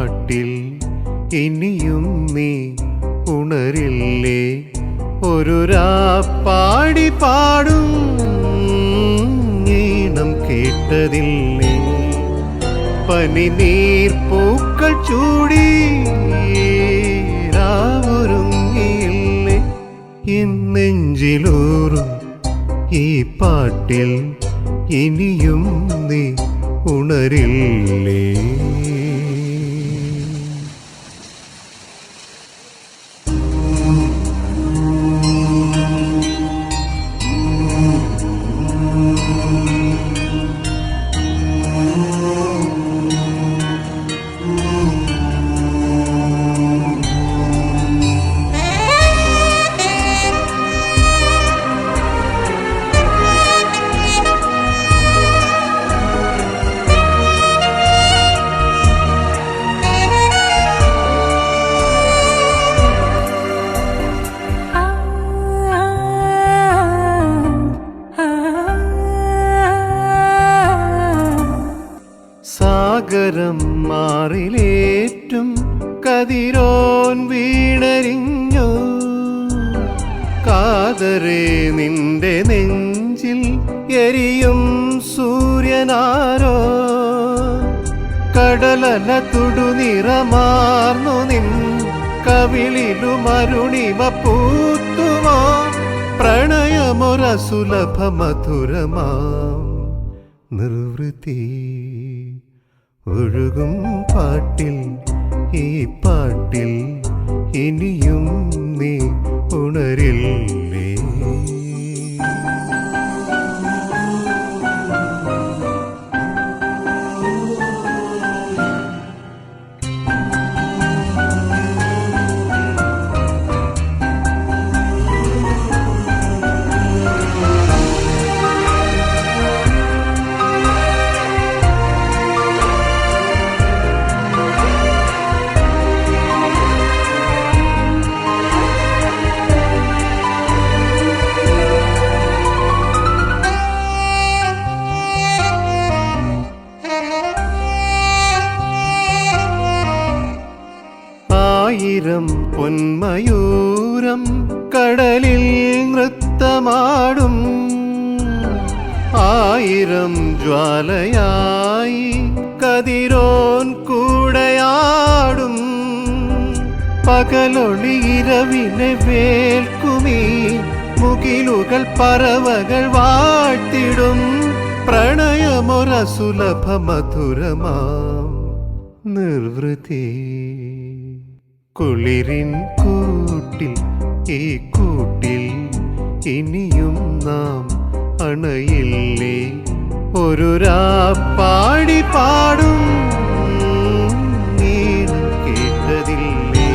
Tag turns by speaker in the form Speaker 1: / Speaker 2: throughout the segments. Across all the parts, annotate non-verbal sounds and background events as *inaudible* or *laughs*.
Speaker 1: പാട്ടിൽ ഇനിയും നീ ഉണരില്ലേ? ഒരു പാടി പാടും ഈണം കേട്ടതില്ലേ? പനി നീർ പൂക്കൾ ചൂടി രാവൊരുങ്ങിയില്ലേ? ഈ പാട്ടിൽ ഇനിയും നീ ഉണരില്ലേ? കാതരെ നിന്റെ നെഞ്ചിൽ എരിയും സൂര്യനാരോ? കടലല തുടുനിറമാർന്നു നിൻ കവിളിലുമരുണിമ പൂത്തുമോ? പ്രണയമൊരസുലഭ മധുരമാം നിർവൃത്തി ഒഴുകും പാട്ടിൽ ഈ പാട്ടിൽ ഇനിയും ജ്വാലയായി കതിരോൻ കൂടയാടും. പകലൊളി ഇരവിനെ വേൽക്കുമീ. മുകിലുകൾ പറവകൾ വാഴ്ത്തിടും. പ്രണയമൊരസുലഭ മധുരമാ. നിർവൃതി. കുളിരിൻ കൂട്ടിൽ ഈ കൂട്ടിൽ ഇനിയും നാം അണയില്ലേ? ഒരു പാടി പാടും. കേട്ടതില്ലേ?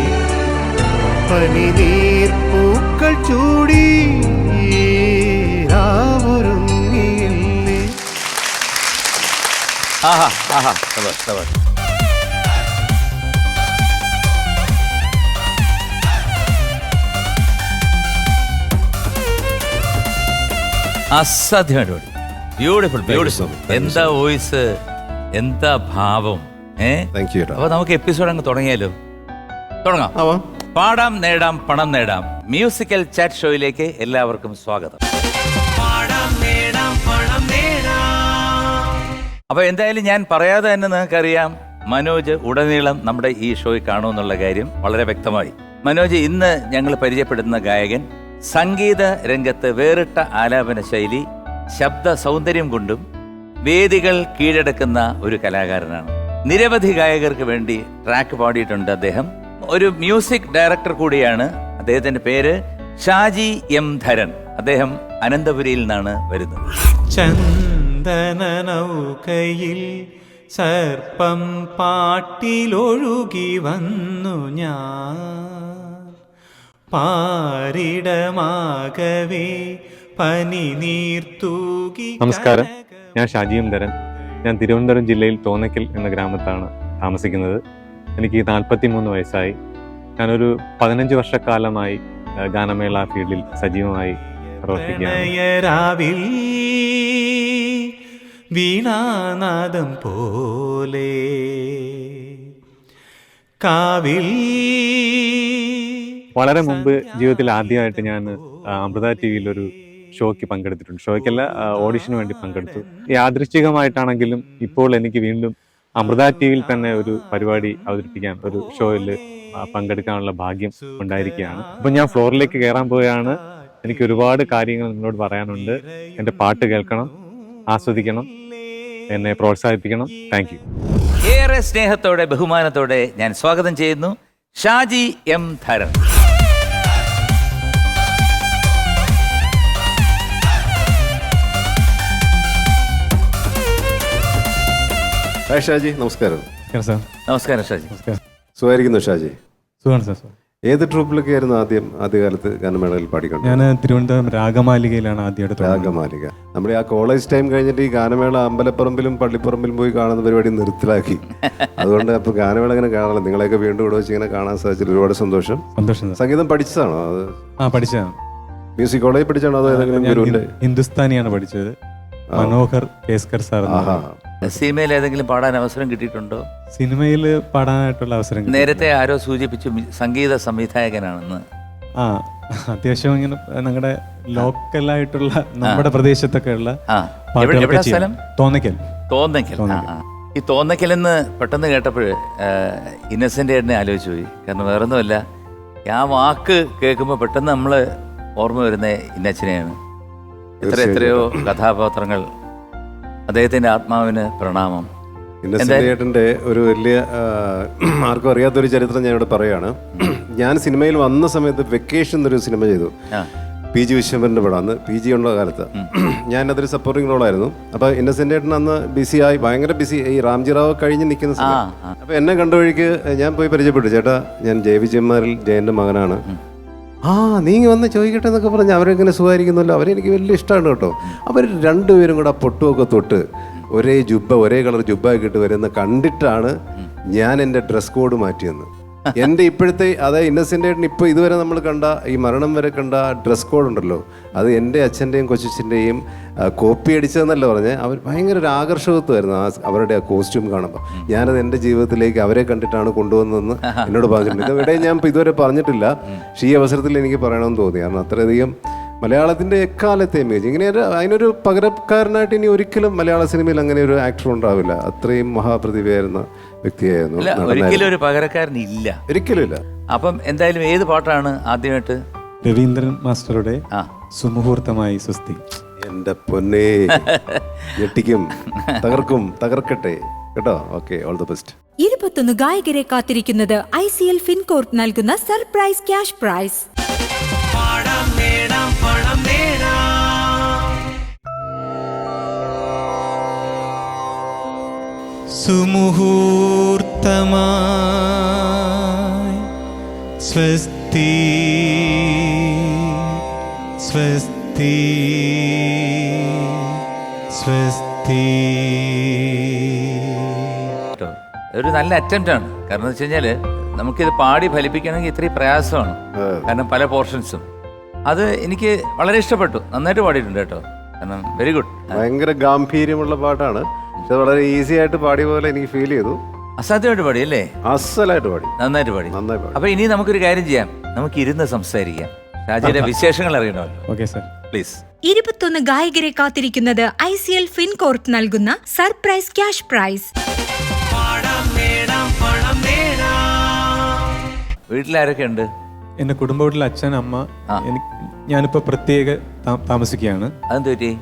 Speaker 1: പനി നീർ പൂക്കൾ ചൂടി
Speaker 2: ആഹാ ആഹാ അസാധ്യമായിട്ട് പാടി. ബ്യൂട്ടിഫുൾ ബ്യൂട്ടിഫുൾ എന്താ വോയിസ്? എന്താ ഭാവം? ഏ?
Speaker 3: താങ്ക് യു
Speaker 2: അപ്പൊ നമുക്ക് എപ്പിസോഡ് അങ്ങ് തുടങ്ങിയാലോ? തുടങ്ങാം. പാടാം നേടാം പണം നേടാം. മ്യൂസിക്കൽ ചാറ്റ് ഷോയിലേക്ക് എല്ലാവർക്കും സ്വാഗതം. അപ്പൊ എന്തായാലും ഞാൻ പറയാതെ തന്നെ നിങ്ങൾക്കറിയാം മനോജ് ഉടനീളം നമ്മുടെ ഈ ഷോയിൽ കാണുമെന്നുള്ള കാര്യം വളരെ വ്യക്തമായി. മനോജ് ഇന്ന് ഞങ്ങൾ പരിചയപ്പെടുന്ന ഗായകൻ സംഗീത രംഗത്ത് വേറിട്ട ആലാപന ശൈലി ശബ്ദ സൗന്ദര്യം കൊണ്ടും വേദികൾ കീഴടക്കുന്ന ഒരു കലാകാരനാണ്. നിരവധി ഗായകർക്ക് വേണ്ടി ട്രാക്ക് പാടിയിട്ടുണ്ട് അദ്ദേഹം. ഒരു മ്യൂസിക് ഡയറക്ടർ കൂടിയാണ് അദ്ദേഹത്തിന്റെ പേര് ഷാജി എം ധരൻ. അദ്ദേഹം അനന്തപുരിയിൽ നിന്നാണ് വരുന്നത്.
Speaker 4: ചന്ദനനൗകയിൽ സർപ്പം പാട്ടിലൊഴുകി വന്നു ഞാൻ. പാരിടമാകവേ
Speaker 5: നമസ്കാരം. ഞാൻ ഷാജിയും ധരൻ. ഞാൻ തിരുവനന്തപുരം ജില്ലയിൽ തോന്നയ്ക്കൽ എന്ന ഗ്രാമത്താണ് താമസിക്കുന്നത്. എനിക്ക് നാൽപ്പത്തി മൂന്ന് വയസ്സായി. ഞാനൊരു പതിനഞ്ച് വർഷക്കാലമായി ഗാനമേള ഫീൽഡിൽ സജീവമായി പ്രവർത്തിക്കുകയാണ്.
Speaker 4: വീണാനാദം പോലെ കാവിൽ
Speaker 5: വളരെ മുമ്പ് ജീവിതത്തിൽ ആദ്യമായിട്ട് ഞാൻ അമൃത ടി വിയിൽ ഒരു ഷോയ്ക്ക് പങ്കെടുത്തിട്ടുണ്ട്. ഷോയ്ക്കല്ല ഓഡിഷന് വേണ്ടി പങ്കെടുത്തു. യാദൃശ്ചികമായിട്ടാണെങ്കിലും ഇപ്പോൾ എനിക്ക് വീണ്ടും അമൃത ടി വിയിൽ തന്നെ ഒരു പരിപാടി അവതരിപ്പിക്കാൻ ഒരു ഷോയിൽ പങ്കെടുക്കാനുള്ള ഭാഗ്യം ഉണ്ടായിരിക്കുകയാണ്. അപ്പൊ ഞാൻ ഫ്ലോറിലേക്ക് കയറാൻ പോവുകയാണ്. എനിക്ക് ഒരുപാട് കാര്യങ്ങൾ നിങ്ങളോട് പറയാനുണ്ട്. എന്റെ പാട്ട് കേൾക്കണം ആസ്വദിക്കണം എന്നെ പ്രോത്സാഹിപ്പിക്കണം. Thank you.
Speaker 2: ഏറെ സ്നേഹത്തോടെ ബഹുമാനത്തോടെ ഞാൻ സ്വാഗതം ചെയ്യുന്നു. ഷാജി എം ധരൺ
Speaker 3: ഹായ് ഷാജി നമസ്കാരം.
Speaker 5: നമസ്കാരം സാർ.
Speaker 2: നമസ്കാരം ഷാജി.
Speaker 5: നമസ്കാരം.
Speaker 3: സുഖമായിരിക്കുന്നു ഷാജി?
Speaker 5: സുഖമാണ് സാർ
Speaker 3: ഏത് ട്രൂപ്പിലൊക്കെ ആയിരുന്നു ആദ്യം ആദ്യകാലത്ത് ഗാനമേളയിൽ പാടിക്കൊണ്ട്
Speaker 5: ഞാൻ തിരുവനന്തപുരം രാഗമാലികയിലാണ് ആദ്യമായിട്ട്.
Speaker 3: രാഗമാലിക. നമ്മുടെ ആ കോളേജ് ടൈം കഴിഞ്ഞിട്ട് ഈ ഗാനമേള അമ്പലപ്പറമ്പിലും പള്ളിപ്പറമ്പിലും പോയി കാണുന്ന പരിപാടി നിർത്തലാക്കി. അതുകൊണ്ട് അപ്പോൾ ഗാനമേള ഇങ്ങനെ കാണാനല്ലോ നിങ്ങളെയൊക്കെ വീണ്ടും ഇവിടെ വെച്ച് ഇങ്ങനെ കാണാൻ സാധിച്ചതിൽ ഒരുപാട് സന്തോഷം.
Speaker 5: സന്തോഷം
Speaker 3: സംഗീതം പഠിച്ചതാണോ അത്?
Speaker 5: ആ പഠിച്ചതാണ്.
Speaker 3: മ്യൂസിക് കോളേജിൽ പഠിച്ചാണോ അതോ ഏതെങ്കിലും
Speaker 5: ഹിന്ദുസ്ഥാനിയാണ് പഠിച്ചത്. മനോഹർ കേസ്കർ സാർ.
Speaker 2: സിനിമയിൽ ഏതെങ്കിലും പാടാൻ അവസരം കിട്ടിയിട്ടുണ്ടോ?
Speaker 5: സിനിമയിൽ പാടാനായിട്ടുള്ള അവസരം കിട്ടി.
Speaker 2: നേരത്തെ ആരോ സൂചിപ്പിച്ചു മി- സംഗീത സംവിധായകനാണെന്ന്.
Speaker 5: ആ അത്യാവശ്യം ഇങ്ങനെ ഞങ്ങളുടെ ലോക്കലായിട്ടുള്ള നമ്മുടെ പ്രദേശത്തൊക്കെ ഉള്ള
Speaker 2: ആ എവിടെ
Speaker 5: പാട്ടുകളൊക്കെ
Speaker 2: സ്ഥലം?
Speaker 5: തോന്നിക്കൽ
Speaker 2: തോന്നയ്ക്കൽ ആ, ആ. ഈ തോന്നയ്ക്കലെന്ന് പെട്ടെന്ന് കേട്ടപ്പോൾ ഇന്നസെന്റ് എന്നെ ആലോചിച്ചു പോയി. കാരണം വേറൊന്നുമല്ല ആ വാക്ക് കേൾക്കുമ്പോൾ പെട്ടെന്ന് നമ്മൾ ഓർമ്മ വരുന്ന ഇന്നച്ചനെയാണ്. എത്ര എത്രയോ കഥാപാത്രങ്ങൾ അദ്ദേഹത്തിന്റെ ആത്മാവിന് പ്രണാമം.
Speaker 3: ഇന്നസെന്റ് ചേട്ടന്റെ ഒരു വലിയ ആർക്കും അറിയാത്തൊരു ചരിത്രം ഞാൻ ഇവിടെ പറയാണ് ഞാൻ സിനിമയിൽ വന്ന സമയത്ത് വെക്കേഷൻ എന്നൊരു സിനിമ ചെയ്തു. പി ജി വിശ്വംഭരന്റെ പടം അന്ന് പി ജി ഉള്ള കാലത്ത്. ഞാൻ അതൊരു സപ്പോർട്ടിംഗ് റോളായിരുന്നു അപ്പൊ ഇന്നസെന്റ് ഏട്ടൻ അന്ന് ബിസി ആയി ഭയങ്കര ബിസി ഈ റാംജി റാവ് കഴിഞ്ഞ് നിൽക്കുന്ന സമയം.
Speaker 2: ആ.
Speaker 3: അപ്പൊ എന്നെ കണ്ട വഴിക്ക് ഞാൻ പോയി പരിചയപ്പെട്ടു. ചേട്ടാ ഞാൻ ജയ വിജയന്മാരിൽ ജയന്റെ മകനാണ്. ആ നീ വന്ന് ചോദിക്കട്ടെ എന്നൊക്കെ പറഞ്ഞ് അവരെങ്ങനെ സുഖമായിരിക്കുന്നല്ലോ അവരെനിക്ക് വലിയ ഇഷ്ടമാണ് കേട്ടോ. അവർ രണ്ടുപേരും കൂടെ പൊട്ടുമൊക്കെ തൊട്ട് ഒരേ ജുബ്ബ ഒരേ കളർ ജുബ്ബ ഇട്ട് വരുന്ന കണ്ടിട്ടാണ് ഞാൻ എന്റെ ഡ്രസ് കോഡ് മാറ്റിയെന്ന്. എന്റെ ഇപ്പോഴത്തെ അതായത് ഇന്നസെന്റ് ആയിട്ട് ഇപ്പോൾ ഇതുവരെ നമ്മൾ കണ്ട ഈ മരണം വരെ കണ്ട ഡ്രസ് കോഡ് ഉണ്ടല്ലോ. അത് എന്റെ അച്ഛന്റെയും കൊച്ചച്ഛന്റെയും കോപ്പി അടിച്ചതെന്നല്ല പറഞ്ഞ്. അവർ ഭയങ്കര ഒരു ആകർഷകത്വമായിരുന്നു ആ അവരുടെ ആ കോസ്റ്റ്യൂം കാണുമ്പോൾ ഞാനത് എന്റെ ജീവിതത്തിലേക്ക് അവരെ കണ്ടിട്ടാണ് കൊണ്ടുവന്നതെന്ന് എന്നോട് പറഞ്ഞിട്ടുണ്ട്. ഇവിടെ ഞാൻ ഇതുവരെ പറഞ്ഞിട്ടില്ല. പക്ഷേ ഈ അവസരത്തിൽ എനിക്ക് പറയണമെന്ന് തോന്നി. കാരണം അത്രയധികം മലയാളത്തിന്റെ എക്കാലത്തെ ഇമേജ് ഇങ്ങനെ ഒരു അതിനൊരു പകരക്കാരനായിട്ട് ഇനി ഒരിക്കലും മലയാള സിനിമയിൽ അങ്ങനെ ഒരു ആക്ടർ ഉണ്ടാവില്ല. അത്രയും മഹാപ്രതിഭയായിരുന്ന വ്യക്തിയായിരുന്നു
Speaker 2: അല്ല ഒരിക്കലും ഒരു പകരക്കാരൻ ഇല്ല.
Speaker 3: ഒരിക്കലും ഇല്ല.
Speaker 2: അപ്പം എന്തായാലും ഏത് പാട്ടാണ് ആദ്യമായിട്ട്?
Speaker 5: രവീന്ദ്രൻ മാസ്റ്ററുടെ
Speaker 2: ആ.
Speaker 5: സുമുഹൂർത്തമായി സ്വസ്തി.
Speaker 3: എന്റെ പൊന്നേ. *laughs* ഞെട്ടിക്കും. തകർക്കും. തകർക്കട്ടെ. കേട്ടോ? ഓക്കെ ഓൾ ദി ബെസ്റ്റ്
Speaker 6: ഇരുപത്തൊന്ന് ഗായകരെ കാത്തിരിക്കുന്നത് ഐ സി എൽ ഫിൻകോർട്ട് നൽകുന്ന സർപ്രൈസ് ക്യാഷ് പ്രൈസ്.
Speaker 4: സുമുഹൂർത്തമായി. സ്വസ്തി സ്വസ്തി സ്വസ്തി.
Speaker 2: ഒരു നല്ല അറ്റംപ്റ്റ് ആണ്. കാരണം എന്ന് വെച്ച് കഴിഞ്ഞാൽ നമുക്കിത് പാടി ഫലിപ്പിക്കണമെങ്കിൽ ഇത്രയും പ്രയാസമാണ്. കാരണം പല പോർഷൻസും അത് എനിക്ക് വളരെ ഇഷ്ടപ്പെട്ടു. നന്നായിട്ട് പാടിയിട്ടുണ്ട് കേട്ടോ. കാരണം വെരി ഗുഡ്
Speaker 3: ഭയങ്കര ഗാംഭീര്യമുള്ള പാട്ടാണ്. പക്ഷെ വളരെ ഈസി ആയിട്ട് പാടിയ പോലെ എനിക്ക് ഫീൽ ചെയ്തു.
Speaker 2: അസാധ്യമായിട്ട് പാടി അല്ലേ
Speaker 3: അസലായിട്ട് പാടി.
Speaker 2: നന്നായിട്ട് പാടി.
Speaker 3: നന്നായി പാടി.
Speaker 2: അപ്പൊ ഇനി നമുക്കൊരു കാര്യം ചെയ്യാം. നമുക്ക് ഇരുന്ന് സംസാരിക്കാം. ഷാജിയുടെ *laughs* വിശേഷങ്ങൾ അറിയണമല്ലോ.
Speaker 5: ഓക്കെ സാർ
Speaker 2: പ്ലീസ്
Speaker 6: ഇരുപത്തൊന്ന് ഗായകരെ കാത്തിരിക്കുന്നത് ഐ സി എൽ ഫിൻകോർട്ട് നൽകുന്ന സർപ്രൈസ് ക്യാഷ് പ്രൈസ്.
Speaker 2: വീട്ടിലാരൊക്കെ ഉണ്ട്
Speaker 5: എന്റെ കുടുംബ വീട്ടിൽ അച്ഛൻ അമ്മ
Speaker 2: ആ.
Speaker 5: എനിക്ക് ഞാനിപ്പോൾ പ്രത്യേക താ- താമസിക്കുകയാണ്.
Speaker 2: അതെന്ത് പറ്റി?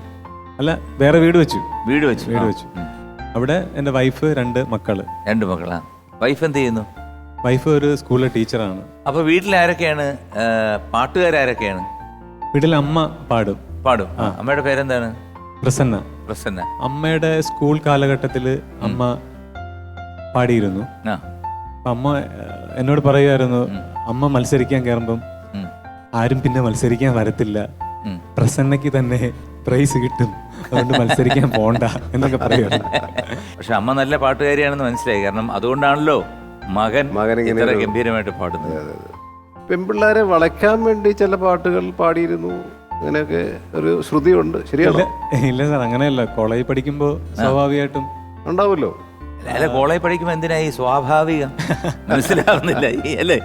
Speaker 5: അല്ല വേറെ വീട് വെച്ചു.
Speaker 2: വീട് വെച്ചു.
Speaker 5: വീട് വെച്ചു. അവിടെ എന്റെ വൈഫ് രണ്ട് മക്കൾ.
Speaker 2: രണ്ട് മക്കളാ. വൈഫ് എന്ത് ചെയ്യുന്നു?
Speaker 5: വൈഫ് ഒരു സ്കൂളിലെ ടീച്ചറാണ്.
Speaker 2: അപ്പൊ വീട്ടിലാരൊക്കെയാണ് ആ, പാട്ടുകാരാരൊക്കെയാണ്
Speaker 5: വീട്ടിൽ അമ്മ പാടും.
Speaker 2: പാടും. അമ്മയുടെ പേരെന്താണ്?
Speaker 5: പ്രസന്ന.
Speaker 2: പ്രസന്ന.
Speaker 5: അമ്മയുടെ സ്കൂൾ കാലഘട്ടത്തിൽ അമ്മ പാടിയിരുന്നു. അമ്മ എന്നോട് പറയുമായിരുന്നു അമ്മ മത്സരിക്കാൻ കയറുമ്പം ആരും പിന്നെ മത്സരിക്കാൻ വരത്തില്ല. പ്രസന്നയ്ക്ക് തന്നെ പ്രൈസ് കിട്ടും. അതുകൊണ്ട് മത്സരിക്കാൻ പോണ്ട എന്നൊക്കെ പറയുമായിരുന്നു
Speaker 2: പക്ഷെ അമ്മ നല്ല പാട്ടുകാരിയാണെന്ന് മനസ്സിലായി. കാരണം അതുകൊണ്ടാണല്ലോ മകൻ
Speaker 3: മകൻ ഇങ്ങനെ
Speaker 2: ഇത്ര
Speaker 3: ഒരു-
Speaker 2: ഗംഭീരമായിട്ട് പാടുന്നത്.
Speaker 3: പെൺപിള്ളേരെ വളയ്ക്കാൻ വേണ്ടി ചില പാട്ടുകൾ പാടിയിരുന്നു. അങ്ങനെയൊക്കെ ഒരു ശ്രുതിയുണ്ട്. ശരിയാണോ?
Speaker 5: ഇല്ല ഇല്ല സാർ അങ്ങനെയല്ല. കോളേജിൽ പഠിക്കുമ്പോൾ സ്വാഭാവികമായിട്ടും
Speaker 3: ഉണ്ടാവുമല്ലോ.
Speaker 2: അല്ല കോളേജ് പഠിക്കുമ്പോൾ എന്തിനാ ഈ സ്വാഭാവികം? മനസ്സിലാവുന്നില്ല. അല്ലേ?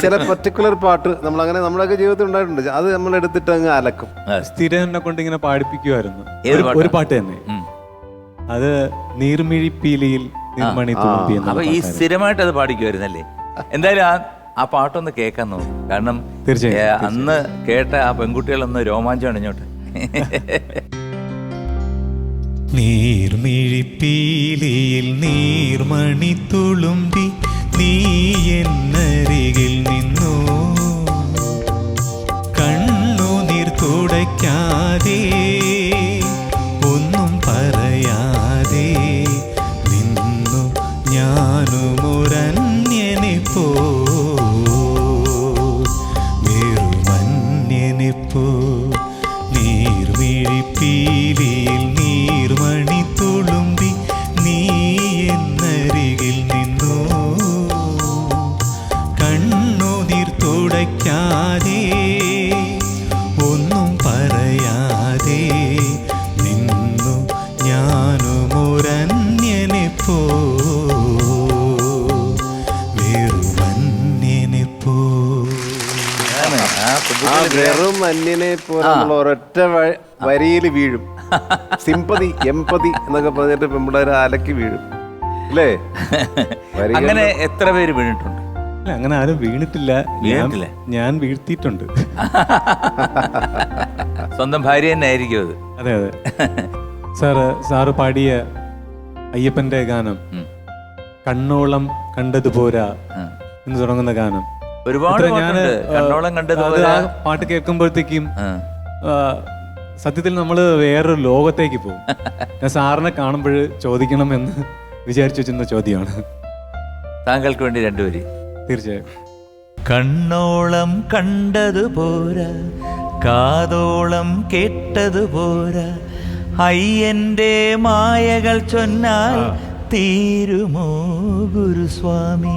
Speaker 3: ചില പർട്ടിക്കുലർ പാട്ട് നമ്മൾ അങ്ങനെ നമ്മളൊക്കെ ജീവിതത്തിൽ ഉണ്ടായിട്ടുണ്ട്. അത് നമ്മൾ എടുത്തിട്ട് അങ്ങ് അലക്കും.
Speaker 5: സ്ഥിരം എന്നെ കൊണ്ട് ഇങ്ങനെ പാടിപ്പിക്കുമായിരുന്നു ഒരു-
Speaker 2: പാട്ട്?
Speaker 5: തന്നെ. അത് നീർമിഴിപ്പീലിയിൽ നിർമ്മണി
Speaker 2: അപ്പൊ ഈ. സ്ഥിരമായിട്ട് അത് പാടിക്കുമായിരുന്നല്ലേ എന്തായാലും ആ ആ പാട്ടൊന്ന് കേൾക്കാൻ നോക്കും. കാരണം
Speaker 5: തീർച്ചയായും,
Speaker 2: അന്ന് കേട്ട ആ പെൺകുട്ടികളൊന്ന് രോമാഞ്ചം അണിഞ്ഞോട്ടെ.
Speaker 4: നീർമിഴിപ്പീലിയിൽ നീർമണി തുളുമ്പി നീ എന്നരികിൽ നിന്നു. കണ്ണുനീർ തുടയ്ക്കാതെ
Speaker 2: ആ
Speaker 3: വെറും അന്യനെ പോലെ നമ്മൾ ഒരൊറ്റ വരിയിൽ വീഴും. സിമ്പതി എമ്പതി എന്നൊക്കെ പറഞ്ഞിട്ട് പെമ്പിള്ളേർ അലക്കി വീഴും. അല്ലേ?
Speaker 2: അങ്ങനെ എത്ര പേര് വീണിട്ടുണ്ട്?
Speaker 5: അങ്ങനെ ആരും വീണിട്ടില്ല. ഞാൻ-
Speaker 2: വീണിട്ടില്ല?
Speaker 5: ഞാൻ വീഴ്ത്തിയിട്ടുണ്ട്.
Speaker 2: സ്വന്തം ഭാര്യ തന്നെ ആയിരിക്കും അത്.
Speaker 5: അതെ അതെ. സാറ് സാറ് പാടിയ അയ്യപ്പന്റെ ഗാനം കണ്ണോളം കണ്ടത് പോരാ
Speaker 2: ഉം.
Speaker 5: എന്ന് തുടങ്ങുന്ന ഗാനം.
Speaker 2: ഒരുപാട് കണ്ണോളം
Speaker 5: ആ,
Speaker 2: കണ്ടത്
Speaker 5: ആ പാട്ട് കേൾക്കുമ്പോഴത്തേക്കും സത്യത്തിൽ നമ്മൾ വേറൊരു ലോകത്തേക്ക് പോകും. *laughs* ഞാൻ സാറിനെ കാണുമ്പോൾ ചോദിക്കണം എന്ന് വിചാരിച്ചു വെച്ചിരുന്ന ചോദ്യമാണ്.
Speaker 2: താങ്കൾക്ക് വേണ്ടി രണ്ടുപേര്.
Speaker 5: തീർച്ചയായും.
Speaker 2: കണ്ണോളം കണ്ടത് പോരാ കാതോളം കേട്ടത് പോരാ അയ്യന്റെ മായകൾ ചൊന്നാൽ തീരുമോ ഗുരുസ്വാമി?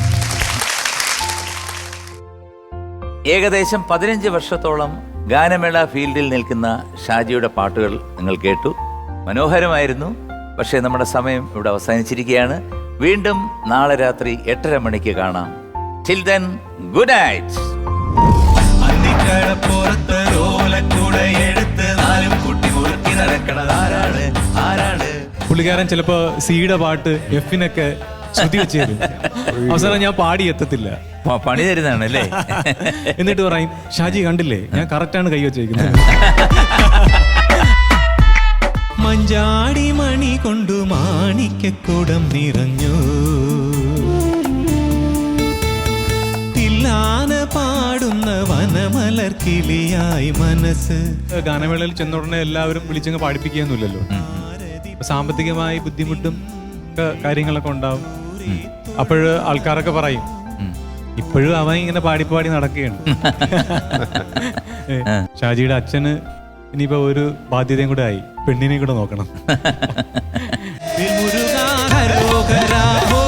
Speaker 2: ഏകദേശം പതിനഞ്ച് വർഷത്തോളം ഗാനമേള ഫീൽഡിൽ നിൽക്കുന്ന ഷാജിയുടെ പാട്ടുകൾ നിങ്ങൾ കേട്ടു. മനോഹരമായിരുന്നു. പക്ഷേ നമ്മുടെ സമയം ഇവിടെ അവസാനിച്ചിരിക്കുകയാണ്. വീണ്ടും നാളെ രാത്രി എട്ടര മണിക്ക് കാണാം. ടിൽ ദെൻ ഗുഡ് നൈറ്റ്
Speaker 4: അന്തിക്കടപ്പുറത്ത് ഓലക്കുട എടുത്ത് നാലും കുട്ടി മുറുക്കി നടക്കണത് ആരാണ്? ആരാണ്?
Speaker 5: പുള്ളിക്കാരൻ ചിലപ്പോ സിയുടെ പാട്ട് എഫിനൊക്കെ ശ്രുതി വെച്ച് തരും അവസാനം ഞാൻ പാടി എത്തത്തില്ല.
Speaker 2: പണി തരുന്നതാണ് അല്ലേ?
Speaker 5: എന്നിട്ട് പറയും ഷാജി കണ്ടില്ലേ? ഞാൻ കറക്റ്റാണ് കൈ വെച്ചേക്കുന്നത്.
Speaker 4: മഞ്ചാടി മണി കൊണ്ടു മാണിക്കക്കുടം നിറഞ്ഞു. തില്ലാന പാടുന്ന വനമലർ കിളിയായി മനസ്സ്.
Speaker 5: ഗാനമേളയിൽ ചെന്ന ഉടനെ എല്ലാവരും വിളിച്ചങ്ങ് പാടിപ്പിക്കുകയൊന്നുമില്ലല്ലോ. സാമ്പത്തികമായി ബുദ്ധിമുട്ടും കാര്യങ്ങളൊക്കെ ഉണ്ടാവും. അപ്പോഴ് ആൾക്കാരൊക്കെ പറയും ഇപ്പോഴും അവൻ ഇങ്ങനെ പാടി പാടി നടക്കുകയാണ്. ഷാജിയുടെ അച്ഛന് ഇനിയിപ്പോ ഒരു ബാധ്യതയും കൂടെ ആയി. പെണ്ണിനെയും കൂടെ നോക്കണം. *laughs*